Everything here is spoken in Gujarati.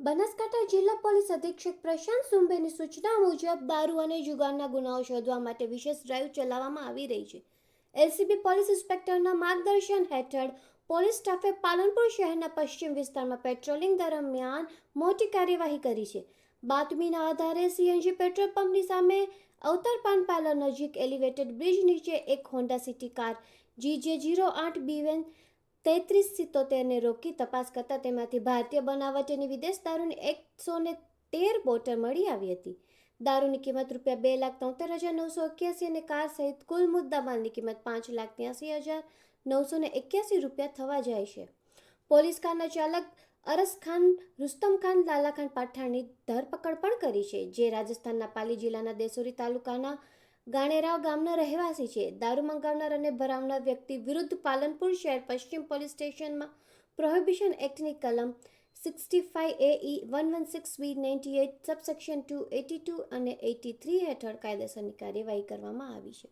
બનાસકાંઠા જિલ્લા પોલીસ અધિક્ષક પ્રશાંત સુંબેની સૂચના મુજબ દારૂ અને જુગારના ગુનાઓ શોધવા માટે વિશેષ ડ્રાઈવ ચલાવવામાં આવી રહી છે. એલસીબી પોલીસ ઇન્સ્પેક્ટરના માર્ગદર્શન હેઠળ પોલીસ સ્ટાફે પાલનપુર શહેરના પશ્ચિમ વિસ્તારમાં પેટ્રોલિંગ દરમિયાન મોટી કાર્યવાહી કરી છે. બાતમીના આધારે સીએનજી પેટ્રોલ પંપની સામે અવતાર પાન પાર્લર નજીક એલિવેટેડ બ્રિજ નીચે એક Honda City car, GJ zero આઠ બીવેન તેત્રીસ સિત્તોતેરને રોકી તપાસ કરતાં તેમાંથી ભારતીય બનાવટની વિદેશ દારૂની એકસો ને તેર બોટલ મળી આવી હતી. દારૂની કિંમત રૂપિયા બે લાખ તોતેર હજાર નવસો એક્યાસી અને કાર સહિત કુલ મુદ્દામાલની કિંમત પાંચ લાખ ત્યાસી હજાર નવસો ને એક્યાસી રૂપિયા થવા જાય છે. પોલીસ કારના ચાલક અરસ ખાન, રુસ્તમ ખાન, લાલા ખાન પઠાણની ધરપકડ પણ કરી છે, જે રાજસ્થાનના પાલી જિલ્લાના દેસોરી તાલુકાના ગાણેરાવ ગામના રહેવાસી છે. દારૂ મંગાવનાર અને ભરાવનાર વ્યક્તિ વિરુદ્ધ પાલનપુર શહેર પશ્ચિમ પોલીસ સ્ટેશનમાં પ્રોહિબિશન એક્ટની કલમ sixty five A E one one six B ninety eight subsection two eighty two અને એટી થ્રી હેઠળ કાયદેસરની કાર્યવાહી કરવામાં આવી છે.